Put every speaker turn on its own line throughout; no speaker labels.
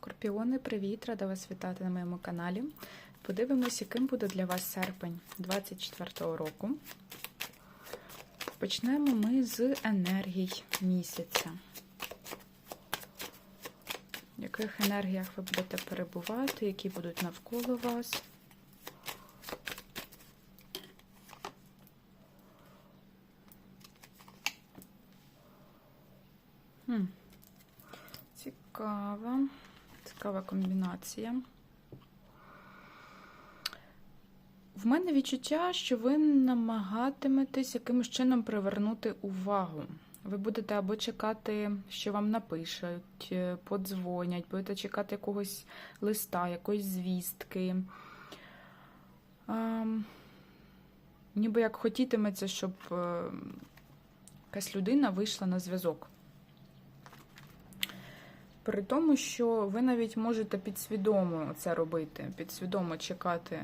Скорпіони, привіт! Рада вас вітати на моєму каналі. Подивимось, яким буде для вас серпень 24-го року. Почнемо ми з енергій місяця. В яких енергіях ви будете перебувати, які будуть навколо вас? Хм. Цікава, цікава комбінація. В мене відчуття, що ви намагатиметесь якимось чином привернути увагу. Ви будете або чекати, що вам напишуть, е, подзвонять, будете чекати якогось листа, якоїсь звістки. А, ніби як хотітиметься, щоб е, якась людина вийшла на зв'язок. При тому, що ви навіть можете підсвідомо це робити, підсвідомо чекати,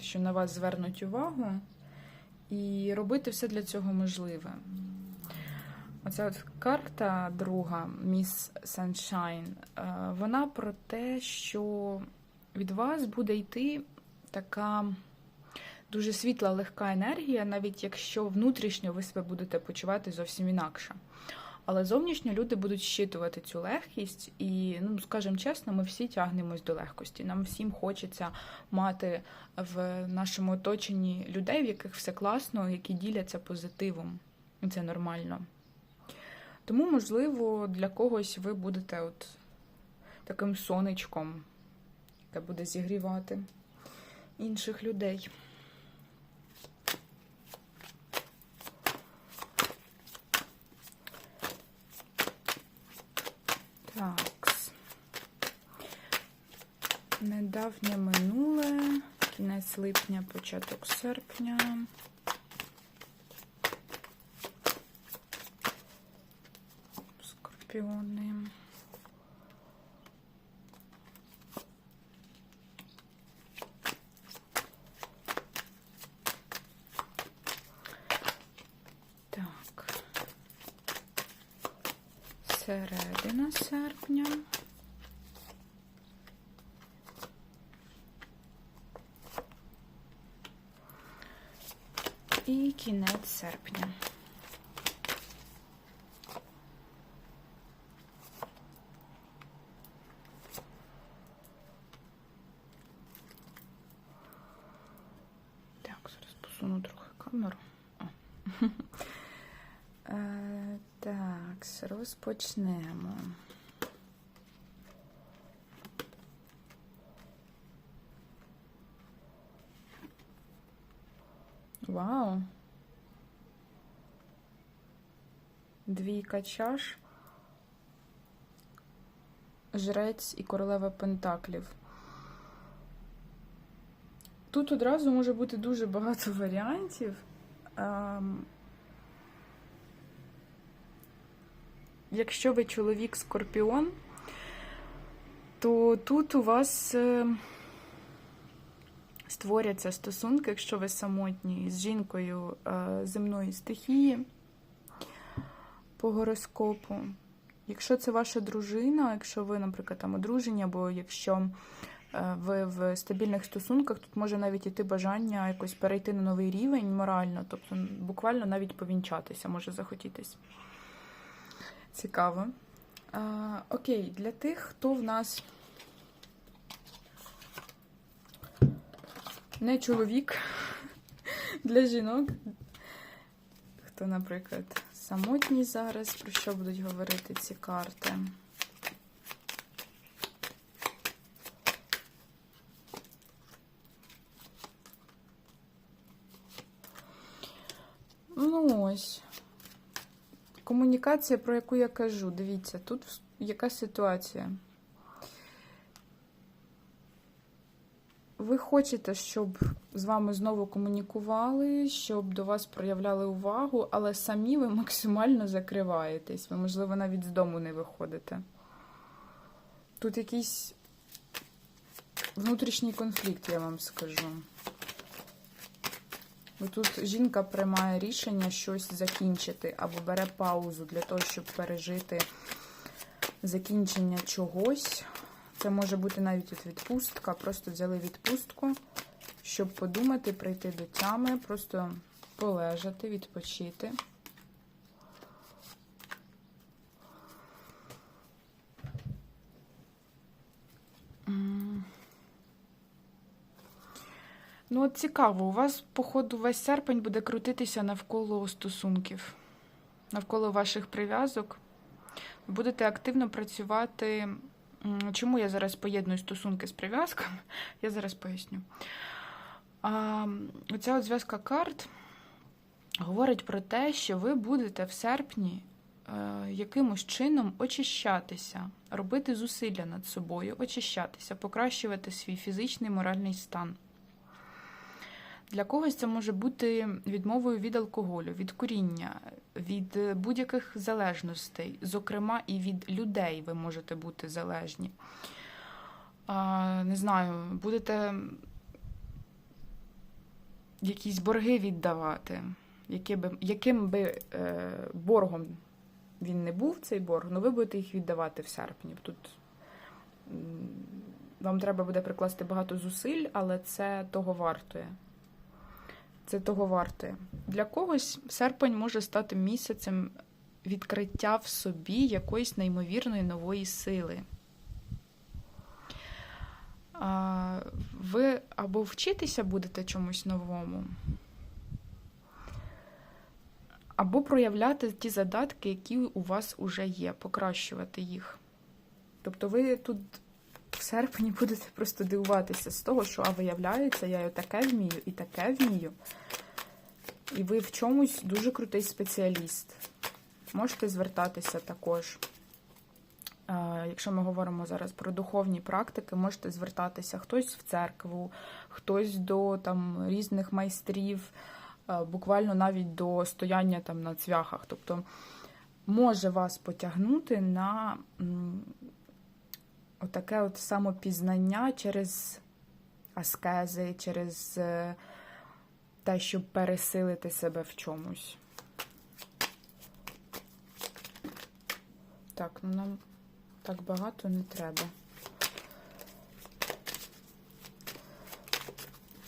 що на вас звернуть увагу, і робити все для цього можливе. Оця от карта друга, Miss Sunshine, е, вона про те, що від вас буде йти така дуже світла, легка енергія, навіть якщо внутрішньо ви себе будете почувати зовсім інакше. Але зовнішньо люди будуть щитувати цю легкість, і, ну, скажімо чесно, ми всі тягнемось до легкості. Нам всім хочеться мати в нашому оточенні людей, в яких все класно, які діляться позитивом. І це нормально. Тому, можливо, для когось ви будете от таким сонечком, яке буде зігрівати інших людей. Так. Недавнє минуле, кінець липня, початок серпня. Скорпіони. Так. Середина серпня. І кінець серпня. Так, зараз посуну трохи камеру. О. Е, Так, розпочнемо. Двійка чаш. Жрець і королева пентаклів. Тут одразу може бути дуже багато варіантів. Ем, Якщо ви чоловік скорпіон, то тут у вас е, створяться стосунки, якщо ви самотні, з жінкою е, земної стихії по гороскопу. Якщо це ваша дружина, якщо ви, наприклад, там одружені, або якщо е, ви в стабільних стосунках, тут може навіть іти бажання якось перейти на новий рівень морально, тобто буквально навіть повінчатися, може захотітись. Цікаво. А, окей, для тих, хто в нас не чоловік, для жінок, хто, наприклад, самотній зараз, про що будуть говорити ці карти? Ну ось. Комунікація, про яку я кажу, дивіться, тут яка ситуація. Ви хочете, щоб з вами знову комунікували, щоб до вас проявляли увагу, але самі ви максимально закриваєтесь. Ви, можливо, навіть з дому не виходите. Тут якийсь внутрішній конфлікт, я вам скажу. Бо тут жінка приймає рішення щось закінчити або бере паузу для того, щоб пережити закінчення чогось. Це може бути навіть от відпустка. Просто взяли відпустку, щоб подумати, прийти до тями, просто полежати, відпочити. Ну, от цікаво, у вас, походу, весь серпень буде крутитися навколо стосунків, навколо ваших прив'язок. Будете активно працювати. Чому я зараз поєдную стосунки з прив'язками? Я зараз поясню. А, оця от зв'язка карт говорить про те, що ви будете в серпні е, якимось чином очищатися, робити зусилля над собою, очищатися, покращувати свій фізичний моральний стан. Для когось це може бути відмовою від алкоголю, від куріння, від е, будь-яких залежностей, зокрема, і від людей ви можете бути залежні. Не знаю, будете якісь борги віддавати, яким би е, боргом він не був, цей борг, але ви будете їх віддавати в серпні. Тут вам треба буде прикласти багато зусиль, але це того вартує. Це того вартує. Для когось серпень може стати місяцем відкриття в собі якоїсь неймовірної нової сили. Ви або вчитися будете чомусь новому, або проявляти ті задатки, які у вас вже є, покращувати їх. Тобто ви тут в серпні будете просто дивуватися з того, що а виявляється, я і таке вмію, і таке вмію. І ви в чомусь дуже крутий спеціаліст. Можете звертатися також. Якщо ми говоримо зараз про духовні практики, можете звертатися хтось в церкву, хтось до там різних майстрів, буквально навіть до стояння там на цвяхах. Тобто може вас потягнути на отаке от самопізнання через аскези, через е, те, щоб пересилити себе в чомусь. Так, ну нам так багато не треба.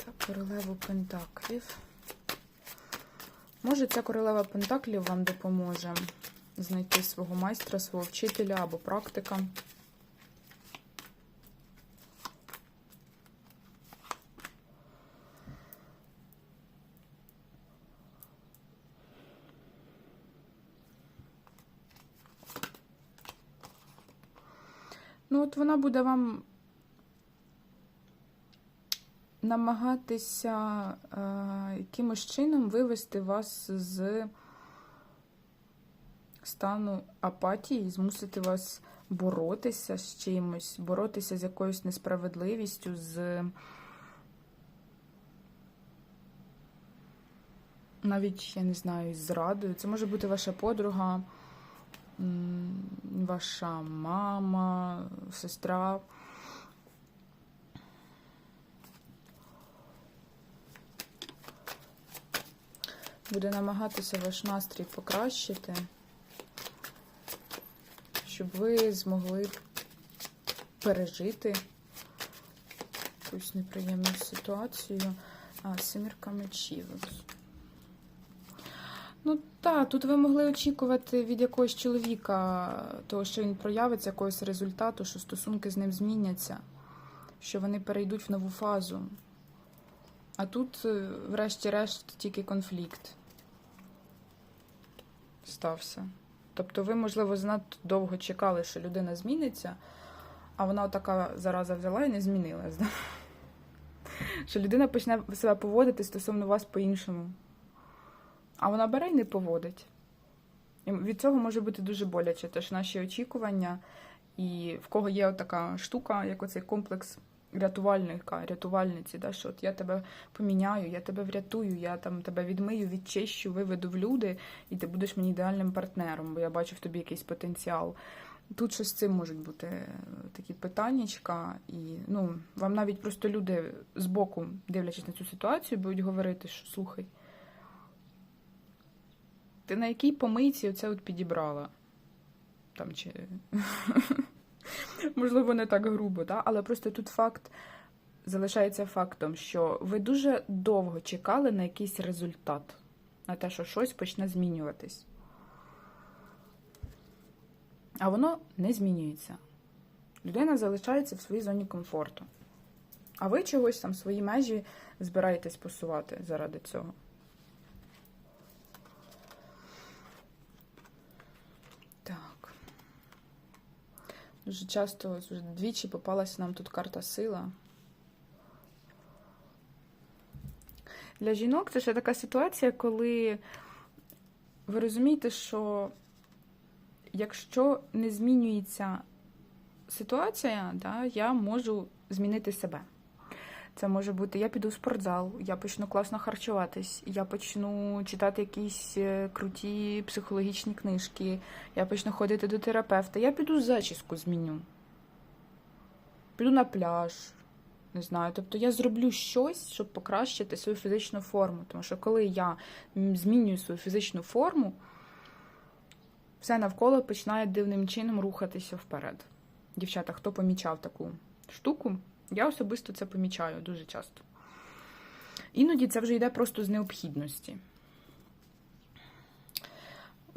Так, королеву пентаклів. Може, ця королева пентаклів вам допоможе знайти свого майстра, свого вчителя або практика. Ну, от вона буде вам намагатися е, якимось чином вивести вас з стану апатії, змусити вас боротися з чимось, боротися з якоюсь несправедливістю, з навіть, я не знаю, з зрадою. Це може бути ваша подруга, ваша мама, сестра. Буде намагатися ваш настрій покращити, щоб ви змогли пережити якусь неприємну ситуацію. А, сімірка мечів. Так, тут ви могли очікувати від якогось чоловіка, того, що він проявиться якогось результату, що стосунки з ним зміняться, що вони перейдуть в нову фазу. А тут, е, врешті-решт, тільки конфлікт стався. Тобто ви, можливо, занадто довго чекали, що людина зміниться, а вона така зараза взяла і не змінилась. Що людина почне себе поводити стосовно вас по-іншому. А вона бере і не поводить. І від цього може бути дуже боляче. Тож наші очікування, і в кого є така штука, як оцей комплекс рятувальника, рятувальниці, да, що от я тебе поміняю, я тебе врятую, я там тебе відмию, відчищу, виведу в люди, і ти будеш мені ідеальним партнером, бо я бачу в тобі якийсь потенціал. Тут щось з цим можуть бути е, такі питаннячка, і ну, вам навіть просто люди збоку, дивлячись на цю ситуацію, будуть говорити, що слухай. Ти на якій помийці оце от підібрала? там чи. Можливо, не так грубо, да? але просто тут факт залишається фактом, що ви дуже довго чекали на якийсь результат, на те, що щось почне змінюватись. А воно не змінюється. Людина залишається в своїй зоні комфорту. А ви чогось там свої межі збираєтесь посувати заради цього. Так. Дуже часто вже двічі попалася нам тут карта сила. Для жінок це ще така ситуація, коли ви розумієте, що якщо не змінюється ситуація, да, я можу змінити себе. Це може бути, я піду в спортзал, я почну класно харчуватись, я почну читати якісь е, круті психологічні книжки, я почну ходити до терапевта, я піду зачіску зміню. Піду на пляж, не знаю. Тобто я зроблю щось, щоб покращити свою фізичну форму. Тому що коли я змінюю свою фізичну форму, все навколо починає дивним чином рухатися вперед. Дівчата, хто помічав таку штуку? Я особисто це помічаю дуже часто. Іноді це вже йде просто з необхідності.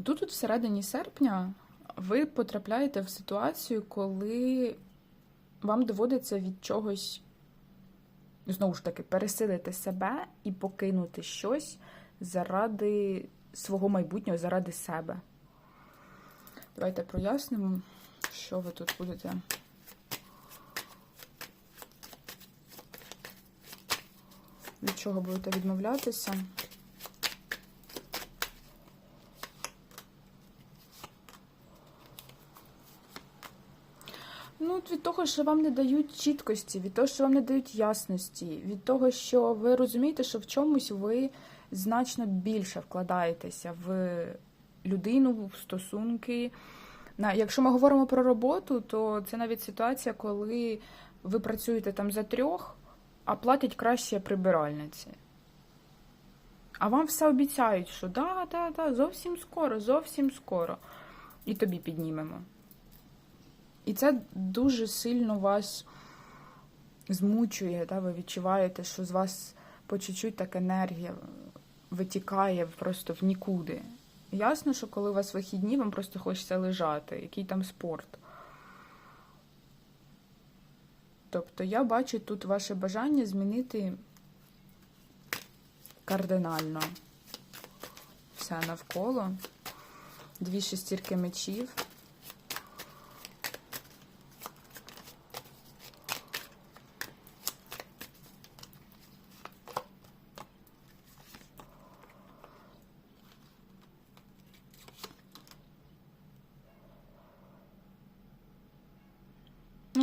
Тут, от всередині серпня, ви потрапляєте в ситуацію, коли вам доводиться від чогось, знову ж таки, пересилити себе і покинути щось заради свого майбутнього, заради себе. Давайте прояснимо, що ви тут будете. Від чого будете відмовлятися? Ну, від того, що вам не дають чіткості, від того, що вам не дають ясності, від того, що ви розумієте, що в чомусь ви значно більше вкладаєтеся в людину, в стосунки. Якщо ми говоримо про роботу, то це навіть ситуація, коли ви працюєте там за трьох, а платять краще прибиральниці. А вам все обіцяють, що да, да, да, зовсім скоро, зовсім скоро. І тобі піднімемо. І це дуже сильно вас змучує, да? ви відчуваєте, що з вас по чуть-чуть так енергія витікає просто в нікуди. Ясно, що коли у вас вихідні, вам просто хочеться лежати, який там спорт. Тобто я бачу тут ваше бажання змінити кардинально все навколо. Дві шестірки мечів.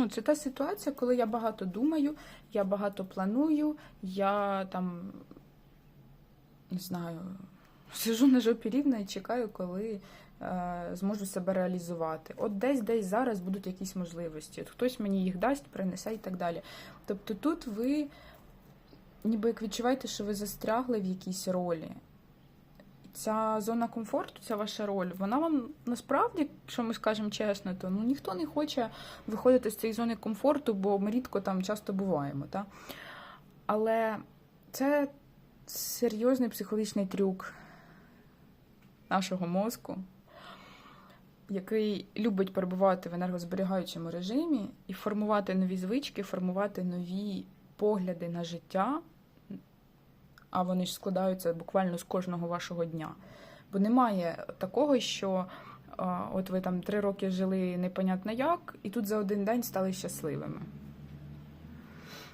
Ну, це та ситуація, коли я багато думаю, я багато планую, я там не знаю, сижу на жопі рівно і чекаю, коли е, зможу себе реалізувати. От десь десь зараз будуть якісь можливості. От хтось мені їх дасть, принесе і так далі. Тобто тут ви ніби як відчуваєте, що ви застрягли в якійсь ролі. Ця зона комфорту, ця ваша роль, вона вам насправді, якщо ми скажемо чесно, то ну ніхто не хоче виходити з цієї зони комфорту, бо ми рідко там часто буваємо. Та? Але це серйозний психологічний трюк нашого мозку, який любить перебувати в енергозберігаючому режимі і формувати нові звички, формувати нові погляди на життя, а вони ж складаються буквально з кожного вашого дня. Бо немає такого, що от ви там три роки жили непонятно як, і тут за один день стали щасливими.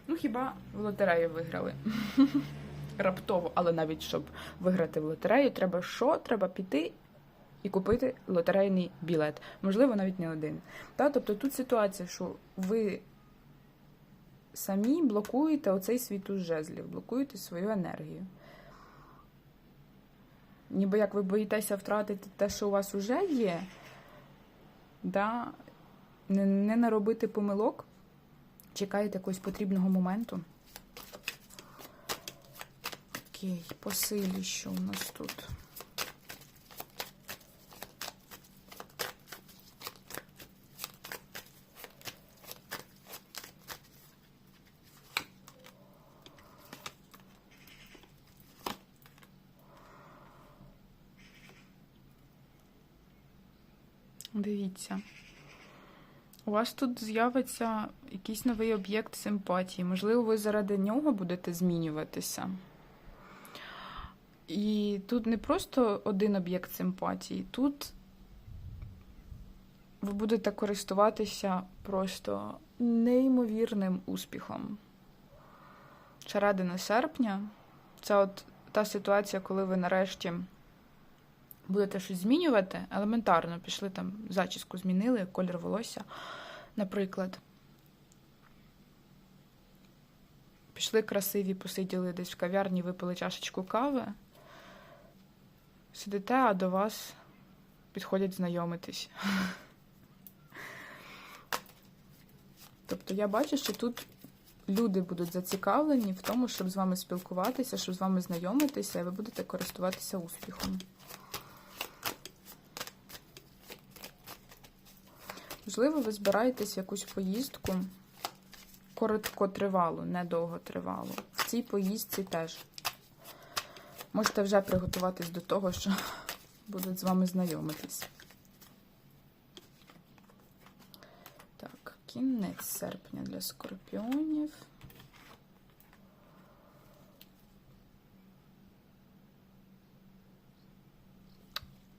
Ну, хіба в лотерею виграли? Раптово, але навіть щоб виграти в лотерею, треба що? Треба піти і купити лотерейний білет. Можливо, навіть не один. Тобто тут ситуація, що ви самі блокуєте оцей світ у жезлів, блокуєте свою енергію. Ніби як ви боїтеся втратити те, що у вас вже є, да? не, не наробити помилок, чекаєте якогось потрібного моменту. Окей, по силі, що у нас тут? Дивіться. У вас тут з'явиться якийсь новий об'єкт симпатії. Можливо, ви заради нього будете змінюватися. І тут не просто один об'єкт симпатії, тут ви будете користуватися просто неймовірним успіхом. Середина серпня це от та ситуація, коли ви нарешті будете щось змінювати, елементарно пішли там зачіску змінили, колір волосся, наприклад. Пішли красиві, посиділи десь в кав'ярні, випили чашечку кави. Сидите, а до вас підходять знайомитись. Тобто я бачу, що тут люди будуть зацікавлені в тому, щоб з вами спілкуватися, щоб з вами знайомитися, і ви будете користуватися успіхом. Можливо, ви збираєтесь в якусь поїздку короткотривалу, недовготривалу. В цій поїздці теж можете вже приготуватись до того, що будуть з вами знайомитись. Так, кінець серпня для скорпіонів.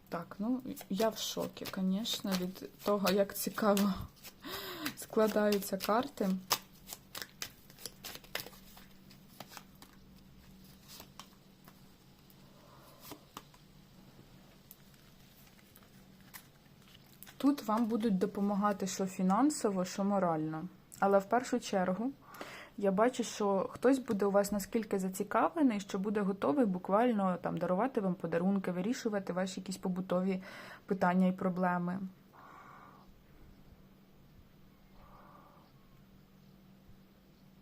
Так, ну я в шокі, звісно, від того, як цікаво складаються карти. Тут вам будуть допомагати що фінансово, що морально. Але в першу чергу я бачу, що хтось буде у вас наскільки зацікавлений, що буде готовий буквально там дарувати вам подарунки, вирішувати ваші якісь побутові питання і проблеми.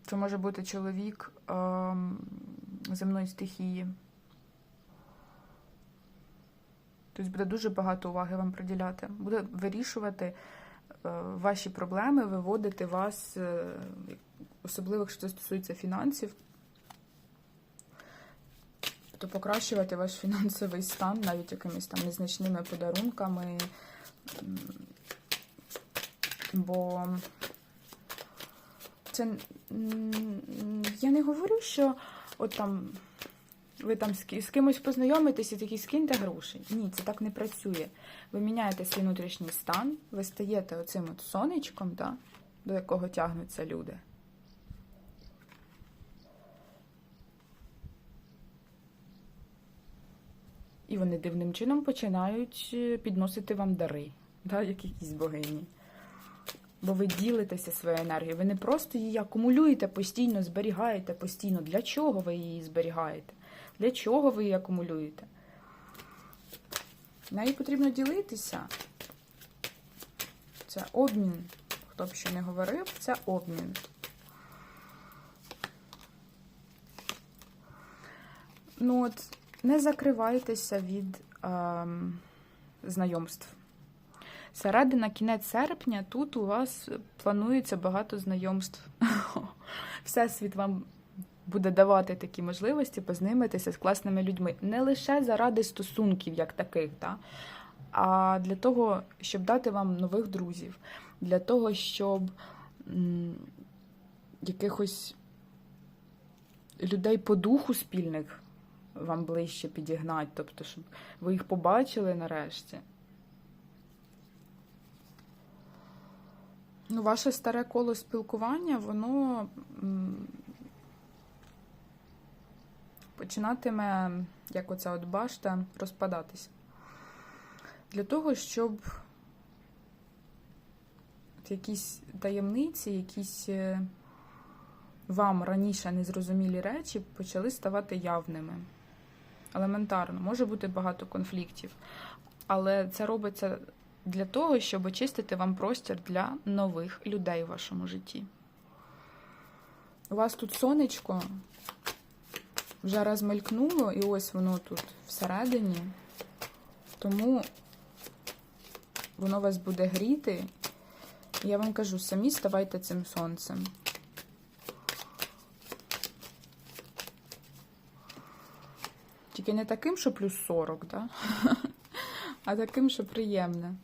Це може бути чоловік ем, земної стихії. Тобто буде дуже багато уваги вам приділяти. Буде вирішувати е, ваші проблеми, виводити вас, е, особливо, якщо це стосується фінансів, то покращувати ваш фінансовий стан навіть якимись там незначними подарунками. Бо це я не говорю, що от там ви там з кимось познайомитесь і такі скиньте гроші. Ні, це так не працює. Ви міняєте свій внутрішній стан, ви стаєте оцим от сонечком, да, до якого тягнуться люди. І вони дивним чином починають е, підносити вам дари, да, як якісь богині. Бо ви ділитеся своєю енергією. Ви не просто її акумулюєте постійно, зберігаєте постійно. Для чого ви її зберігаєте? Для чого ви її акумулюєте? Нею потрібно ділитися. Це обмін. Хто б що не говорив, це обмін. Ну от, не закривайтеся від ем, знайомств. Середина, кінець серпня, тут у вас планується багато знайомств. Всесвіт вам буде давати такі можливості познайомитися з класними людьми. Не лише заради стосунків, як таких, та, а для того, щоб дати вам нових друзів, для того, щоб м, якихось людей по духу спільних вам ближче підігнати, тобто, щоб ви їх побачили нарешті. Ну, ваше старе коло спілкування, воно починатиме, як оця от башта, розпадатися. Для того, щоб якісь таємниці, якісь е, вам раніше незрозумілі речі почали ставати явними. Елементарно, може бути багато конфліктів, але це робиться для того, щоб очистити вам простір для нових людей у вашому житті. У вас тут сонечко вже розмелькнуло, і ось воно тут всередині, тому воно вас буде гріти. Я вам кажу, самі ставайте цим сонцем. тільки не таким, що плюс 40, да? а таким, що приємне.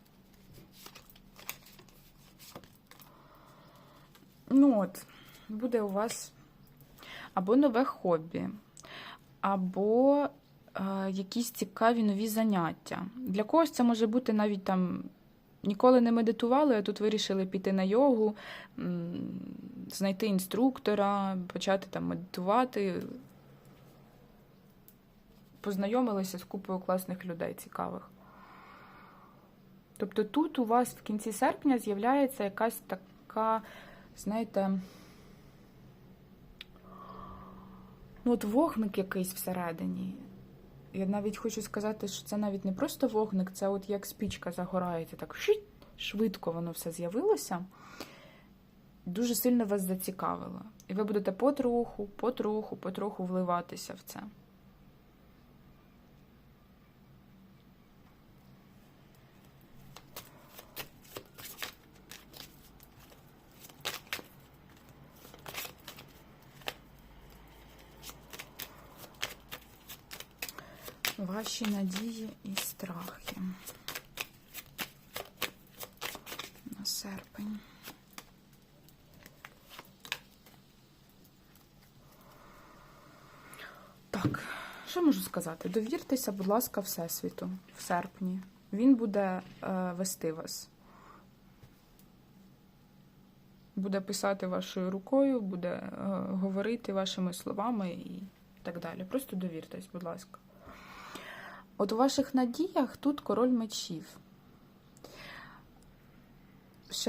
Ну от, буде у вас або нове хобі, або е, якісь цікаві нові заняття. Для когось це може бути навіть там. Ніколи не медитували, а тут вирішили піти на йогу, знайти інструктора, почати там медитувати. Познайомилися з купою класних людей цікавих. Тобто тут у вас в кінці серпня з'являється якась така, знаєте, ну от вогник якийсь всередині. Я навіть хочу сказати, що це навіть не просто вогник, це от як спічка загорається, так швидко воно все з'явилося. Дуже сильно вас зацікавило. І ви будете потроху, потроху, потроху вливатися в це. Ваші надії і страхи на серпень. Так, що можу сказати? Довіртеся, будь ласка, Всесвіту в серпні. Він буде е, вести вас. Буде писати вашою рукою, буде е, говорити вашими словами і так далі. Просто довіртесь, будь ласка. От у ваших надіях тут король мечів.